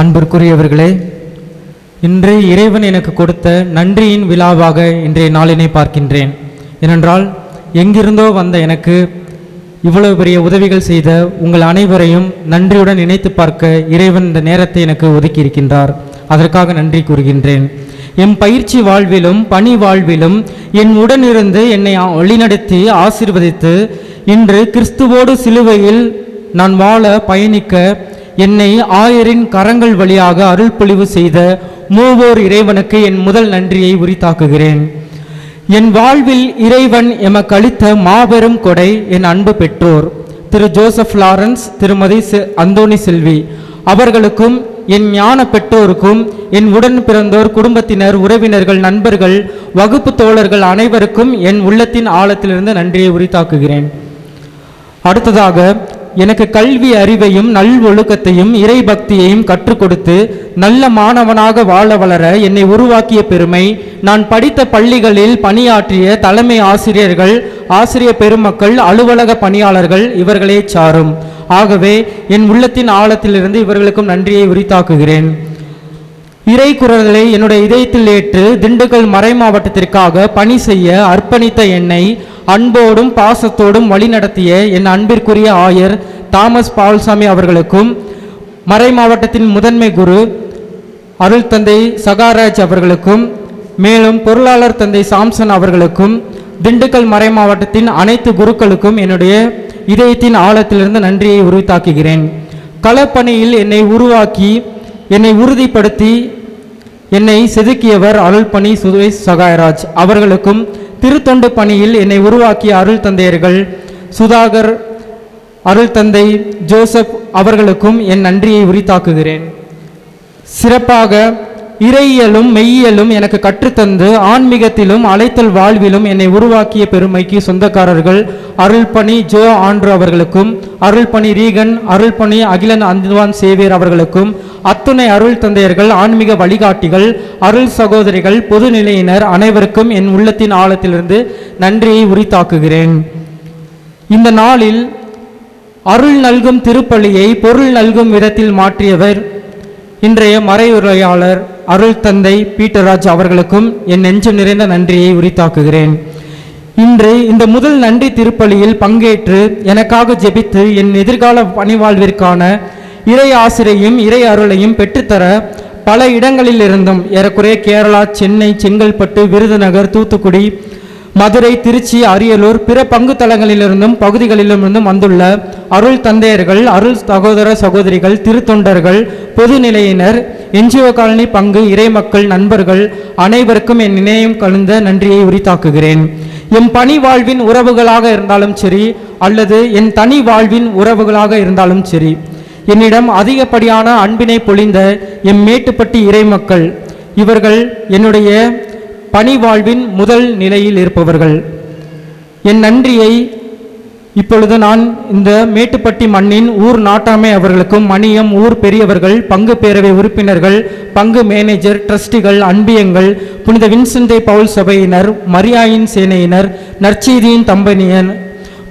அன்பிற்குரியவர்களே இன்று இறைவன் எனக்கு கொடுத்த நன்றியின் விழாவாக இன்றைய நாளினை பார்க்கின்றேன். ஏனென்றால் எங்கிருந்தோ வந்த எனக்கு இவ்வளவு பெரிய உதவிகள் செய்த உங்கள் அனைவரையும் நன்றியுடன் நினைத்து பார்க்க இறைவன் இந்த நேரத்தை எனக்கு ஒதுக்கி இருக்கின்றார். அதற்காக நன்றி கூறுகின்றேன். என் பயிற்சி வாழ்விலும் பணி வாழ்விலும் என் உடனிருந்து என்னை வழிநடத்தி ஆசீர்வதித்து இன்று கிறிஸ்துவோடு சிலுவையில் நான் வாழ பயணிக்க என்னை ஆயரின் கரங்கள் வழியாக அருள்பொழிவு செய்த மூவோர் இறைவனுக்கு என் முதல் நன்றியை உரித்தாக்குகிறேன். என் வாழ்வில் இறைவன் எமக்கு அளித்த மாபெரும் கொடை என் அன்பு பெற்றோர் திரு ஜோசப் லாரன்ஸ் திருமதி செ- அந்தோணி செல்வி. அவர்களுக்கும் என் ஞான பெற்றோருக்கும் என் உடன் பிறந்தோர் குடும்பத்தினர் உறவினர்கள் நண்பர்கள் வகுப்பு தோழர்கள் அனைவருக்கும் என் உள்ளத்தின் ஆழத்திலிருந்து நன்றியை உரித்தாக்குகிறேன். அடுத்ததாக எனக்கு கல்வி அறிவையும் நல்வொழுக்கத்தையும் இறை பக்தியையும் கற்றுக் கொடுத்து நல்ல மாணவனாக வாழ வளர என்னை உருவாக்கிய பெருமை நான் படித்த பள்ளிகளில் பணியாற்றிய தலைமை ஆசிரியர்கள் ஆசிரிய பெருமக்கள் அலுவலக பணியாளர்கள் இவர்களே சாரும். ஆகவே என் உள்ளத்தின் ஆழத்திலிருந்து இவர்களுக்கும் நன்றியை உரித்தாக்குகிறேன். இறை குரல்களை என்னுடைய இதயத்தில் ஏற்று திண்டுக்கல் மறை மாவட்டத்திற்காக பணி செய்ய அர்ப்பணித்த என்னை அன்போடும் பாசத்தோடும் வழிநடத்திய என் அன்பிற்குரிய ஆயர் தாமஸ் பால்சாமி அவர்களுக்கும் மறை மாவட்டத்தின் முதன்மை குரு அருள் தந்தை சகாராஜ் அவர்களுக்கும் மேலும் பொருளாளர் தந்தை சாம்சன் அவர்களுக்கும் திண்டுக்கல் மறை மாவட்டத்தின் அனைத்து குருக்களுக்கும் என்னுடைய இதயத்தின் ஆழத்திலிருந்து நன்றியை உருவித்தாக்குகிறேன் களப்பணியில் என்னை உருவாக்கி என்னை உறுதிப்படுத்தி என்னை செதுக்கியவர் அருள்பணி சுதேஷ் சகாயராஜ். அவர்களுக்கும் திருத்தொண்டு பணியில் என்னை உருவாக்கிய அருள் தந்தையர்கள் சுதாகர் அருள் தந்தை ஜோசப் அவர்களுக்கும் என் நன்றியை உரித்தாக்குகிறேன். சிறப்பாக இறையியலும் மெய்யியலும் எனக்கு கற்றுத்தந்து ஆன்மீகத்திலும் அழைத்தல் வாழ்விலும் என்னை உருவாக்கிய பெருமைக்கு சொந்தக்காரர்கள் அருள்பணி ஜோ ஆண்ட்ரு அவர்களுக்கும் அருள்பணி ரீகன் அருள்பணி அகிலன் அந்துவான் சேவியர் அவர்களுக்கும் அத்துணை அருள் தந்தையர்கள் ஆன்மீக வழிகாட்டிகள் அருள் சகோதரிகள் பொதுநிலையினர் அனைவருக்கும் என் உள்ளத்தின் ஆழத்திலிருந்து நன்றியை உரித்தாக்குகிறேன். இந்த நாளில் அருள் நல்கும் திருப்பலியை பொருள் நல்கும் விதத்தில் மாற்றியவர் இன்றைய மறையுரையாளர் அருள் தந்தை பீட்டர்ராஜ் அவர்களுக்கும் என் நெஞ்சம் நிறைந்த நன்றியை உரித்தாக்குகிறேன். இன்று இந்த முதல் நன்றி திருப்பலியில் பங்கேற்று எனக்காக ஜெபித்து என் எதிர்கால பணிவாழ்விற்கான இறை ஆசிரியையும் இறை அருளையும் பெற்றுத்தர பல இடங்களில் இருந்தும் ஏறக்குறைய கேரளா சென்னை செங்கல்பட்டு விருதுநகர் தூத்துக்குடி மதுரை திருச்சி அரியலூர் பிற பங்கு தலங்களிலிருந்தும் பகுதிகளிலிருந்தும் வந்துள்ள அருள் தந்தையர்கள் அருள் சகோதர சகோதரிகள் திருத்தொண்டர்கள் பொதுநிலையினர் என்ஜிஓ காலனி பங்கு இறைமக்கள் நண்பர்கள் அனைவருக்கும் என் நினையம் கலந்த நன்றியை உரித்தாக்குகிறேன். என் பணி வாழ்வின் உறவுகளாக இருந்தாலும் சரி அல்லது என் தனி வாழ்வின் உறவுகளாக இருந்தாலும் சரி என்னிடம் அதிகப்படியான அன்பினை பொழிந்த எம் மேட்டுப்பட்டி இறைமக்கள். இவர்கள் என்னுடைய பணி வாழ்வின் முதல் நிலையில் இருப்பவர்கள். என் நன்றியை இப்பொழுது நான் இந்த மேட்டுப்பட்டி மண்ணின் ஊர் நாட்டாமை அவர்களுக்கும் மணியம் ஊர் பெரியவர்கள் பங்கு பேரவை உறுப்பினர்கள் பங்கு மேனேஜர் ட்ரஸ்டிகள் அன்பியங்கள் புனித வின்சென்டே பவுல் சபையினர் மரியாயின் சேனையினர் நற்செய்தியின் தம்பனியன்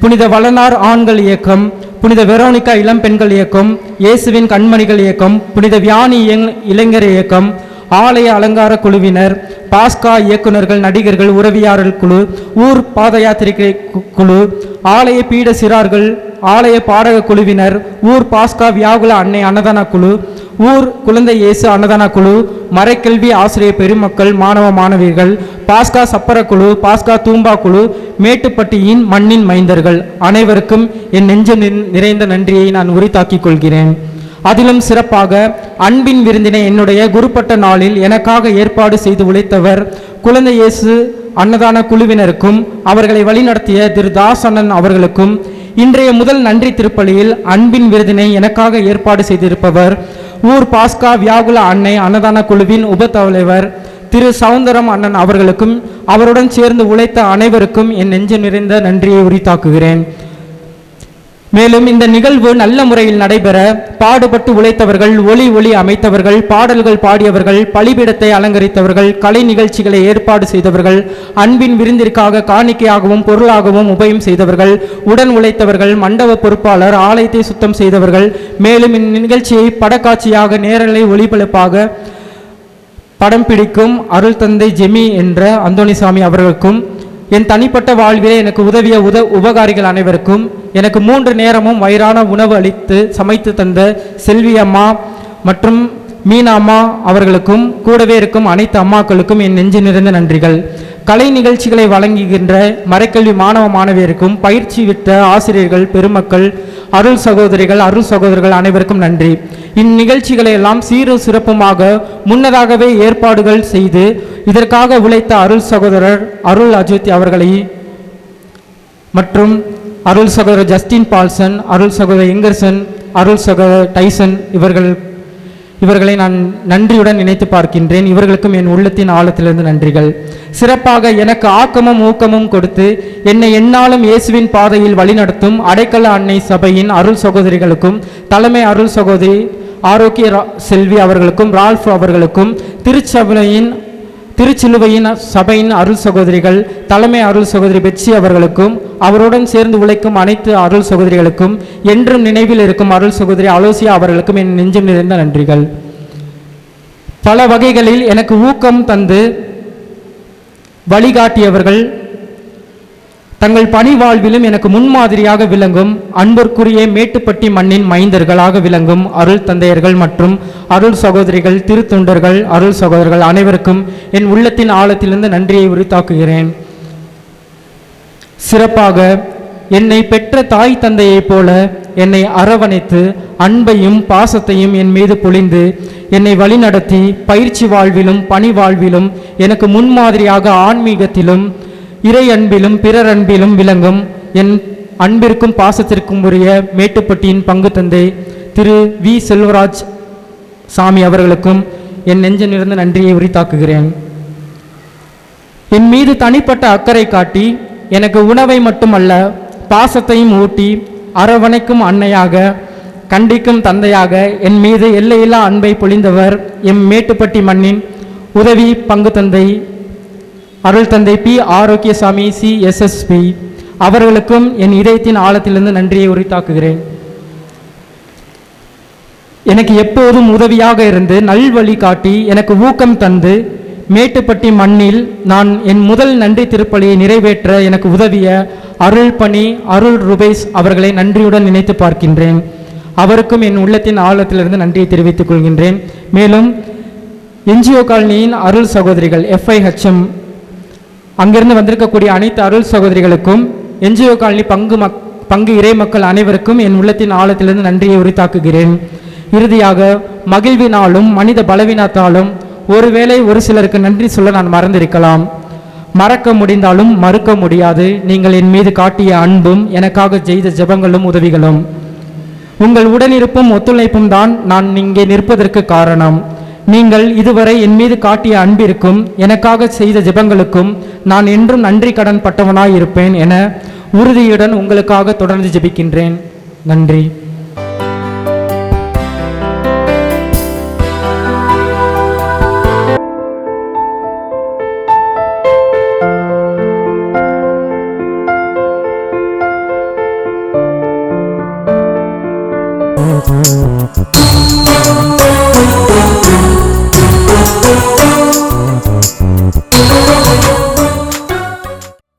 புனித வளனார் ஆண்கள் இயக்கம் புனித வெரோனிகா இளம் பெண்கள் இயக்கம் இயேசுவின் கண்மணிகள் இயக்கம் புனித வியானி இளைஞர் இயக்கம் ஆலய அலங்கார குழுவினர் பாஸ்கா இயக்குனர்கள் நடிகர்கள் உறவியாளர் குழு ஊர் பாத யாத்திரிகை குழு ஆலய பீட சிறார்கள் ஆலய பாடக குழுவினர் ஊர் பாஸ்கா வியாகுல அன்னை அன்னதான குழு ஊர் குழந்தை இயேசு அன்னதான குழு மறைக்கல்வி ஆசிரியர் பெருமக்கள் மாணவ மாணவிகள் பாஸ்கா சப்பர குழு பாஸ்கா தூம்பா குழு மேட்டுப்பட்டியின் மண்ணின் மைந்தர்கள். அனைவருக்கும் என் நெஞ்சு நிறைந்த நன்றியை நான் உரித்தாக்கிக் கொள்கிறேன். அதிலும் சிறப்பாக அன்பின் விருந்தினை என்னுடைய குருப்பட்ட நாளில் எனக்காக ஏற்பாடு செய்து உழைத்தவர் குழந்தை இயேசு அன்னதான குழுவினருக்கும் அவர்களை வழிநடத்திய திரு தாஸ் அண்ணன் அவர்களுக்கும் இன்றைய முதல் நன்றி திருப்பலியில் அன்பின் விருதினை எனக்காக ஏற்பாடு செய்திருப்பவர் ஊர் பாஸ்கா வியாகுல அன்னை அன்னதான குழுவின் உப தலைவர் திரு சவுந்தரம் அண்ணன் அவர்களுக்கும் அவருடன் சேர்ந்து உழைத்த அனைவருக்கும் என் நெஞ்சு நிறைந்த நன்றியை உரித்தாக்குகிறேன். மேலும் இந்த நிகழ்வு நல்ல முறையில் நடைபெற பாடுபட்டு உழைத்தவர்கள் ஒளி ஒளி அமைத்தவர்கள் பாடல்கள் பாடியவர்கள் பலிபீடத்தை அலங்கரித்தவர்கள் கலை நிகழ்ச்சிகளை ஏற்பாடு செய்தவர்கள் அன்பின் விருந்திற்காக காணிக்கையாகவும் பொருளாகவும் உபயம் செய்தவர்கள் உடன் உழைத்தவர்கள் மண்டப பொறுப்பாளர் ஆலயத்தை சுத்தம் செய்தவர்கள் மேலும் இந்நிகழ்ச்சியை படக்காட்சியாக நேரலை ஒளிபரப்பாக படம் பிடிக்கும் அருள் தந்தை ஜெமி என்ற அந்தோணிசாமி அவர்களுக்கும் என் தனிப்பட்ட வாழ்விலே எனக்கு உதவிய உத உபகாரிகள் அனைவருக்கும் எனக்கு மூன்று நேரமும் வயிறான உணவு அளித்து சமைத்து தந்த செல்வி அம்மா மற்றும் மீனா அம்மா அவர்களுக்கும் கூடவே இருக்கும் அனைத்து அம்மாக்களுக்கும் என் நெஞ்சு நிறைந்த நன்றிகள். கலை நிகழ்ச்சிகளை வழங்குகின்ற மறைக்கல்வி மாணவ மாணவியருக்கும் பயிற்சி விட்ட ஆசிரியர்கள் பெருமக்கள் அருள் சகோதரிகள் அருள் சகோதரர்கள் அனைவருக்கும் நன்றி. இந்நிகழ்ச்சிகளை எல்லாம் சீரும் சிறப்புமாக முன்னதாகவே ஏற்பாடுகள் செய்து இதற்காக உழைத்த அருள் சகோதரர் அருள் அஜித் அவர்களை மற்றும் அருள் சகோதரர் ஜஸ்டின் பால்சன் அருள் சகோதரர் எங்கர்சன் அருள் சகோதரர் டைசன் இவர்கள் இவர்களை நான் நன்றியுடன் நினைத்து பார்க்கின்றேன். இவர்களுக்கும் என் உள்ளத்தின் ஆழத்திலிருந்து நன்றிகள். சிறப்பாக எனக்கு ஆக்கமும் ஊக்கமும் கொடுத்து என்னை என்னாலும் இயேசுவின் பாதையில் வழிநடத்தும் அடைக்கல அன்னை சபையின் அருள் சகோதரிகளுக்கும் தலைமை அருள் சகோதரி ஆரோக்கிய ரா- செல்வி அவர்களுக்கும் ரால்ஃப் அவர்களுக்கும் திருச்சபையின் திருச்சிலுவையின் சபையின் அருள் சகோதரிகள் தலைமை அருள் சகோதரி பெட்சி அவர்களுக்கும் அவருடன் சேர்ந்து உழைக்கும் அனைத்து அருள் சகோதரிகளுக்கும் என்றும் நினைவில் இருக்கும் அருள் சகோதரி அலோசியா அவர்களுக்கும் என் நெஞ்சம் நிறைந்த நன்றிகள். பல வகைகளில் எனக்கு ஊக்கம் தந்து வழிகாட்டியவர்கள் தங்கள் பணி வாழ்விலும் எனக்கு முன்மாதிரியாக விளங்கும் அன்பிற்குரிய மேட்டுப்பட்டி மண்ணின் மைந்தர்களாக விளங்கும் அருள் தந்தையர்கள் மற்றும் அருள் சகோதரிகள் திருத்தொண்டர்கள் அருள் சகோதரர்கள் அனைவருக்கும் என் உள்ளத்தின் ஆழத்திலிருந்து நன்றியை உரித்தாக்குகிறேன். சிறப்பாக என்னை பெற்ற தாய் தந்தையைப் போல என்னை அரவணைத்து அன்பையும் பாசத்தையும் என் மீது பொழிந்து என்னை வழிநடத்தி பயிற்சி வாழ்விலும் பணி வாழ்விலும் எனக்கு முன்மாதிரியாக ஆன்மீகத்திலும் இறை அன்பிலும் பிறர் அன்பிலும் விளங்கும். என் அன்பிற்கும் பாசத்திற்கும் உரிய மேட்டுப்பட்டியின் பங்கு தந்தை திரு வி. செல்வராஜ் சாமி அவர்களுக்கும் என் நெஞ்ச நன்றியை உரித்தாக்குகிறேன். என் மீது தனிப்பட்ட அக்கறை காட்டி எனக்கு உணவை மட்டுமல்ல பாசத்தையும் ஊட்டி அரவணைக்கும் அன்னையாக கண்டிக்கும் தந்தையாக என் மீது எல்லையில்லா அன்பை பொழிந்தவர் எம் மேட்டுப்பட்டி மண்ணின் உதவி பங்கு தந்தை அருள் தந்தை பி. ஆரோக்கியசாமி சி. எஸ்எஸ்பி அவர்களுக்கும் என் இதயத்தின் ஆழத்திலிருந்து நன்றியை உரித்தாக்குகிறேன். எனக்கு எப்போதும் உதவியாக இருந்து நல்வழி காட்டி எனக்கு ஊக்கம் தந்து மேட்டுப்பட்டி மண்ணில் நான் என் முதல் நன்றி திருப்பலியை நிறைவேற்ற எனக்கு உதவிய அருள் பணி அருள் ருபேஸ் அவர்களை நன்றியுடன் நினைத்து பார்க்கின்றேன். அவருக்கும் என் உள்ளத்தின் ஆழத்திலிருந்து நன்றியை தெரிவித்துக் கொள்கின்றேன். மேலும் என்ஜிஓ காலனியின் அருள் சகோதரிகள் எஃப்ஐஹெச்எம் அங்கிருந்து வந்திருக்கக்கூடிய அனைத்து அருள் சகோதரிகளுக்கும் என்ஜிஓ காலனி பங்கு மக் பங்கு இறை மக்கள் அனைவருக்கும் என் உள்ளத்தின் ஆழத்திலிருந்து நன்றியை உரித்தாக்குகிறேன். இறுதியாக மகிழ்வினாலும் மனித பலவீனத்தாலும் ஒருவேளை ஒரு சிலருக்கு நன்றி சொல்ல நான் மறந்திருக்கலாம். மறக்க முடிந்தாலும் மறுக்க முடியாது. நீங்கள் என் மீது காட்டிய அன்பும் எனக்காக செய்த ஜெபங்களும் உதவிகளும். உங்கள் உடனிருப்பும் ஒத்துழைப்பும் தான் நான் இங்கே நிற்பதற்கு காரணம். நீங்கள் இதுவரை என் மீது காட்டிய அன்பிற்கும் எனக்காக செய்த ஜெபங்களுக்கும் நான் என்றும் நன்றி கடன் பட்டவனாய் இருப்பேன் என உறுதியுடன் உங்களுக்காக தொடர்ந்து ஜெபிக்கின்றேன் நன்றி Thank.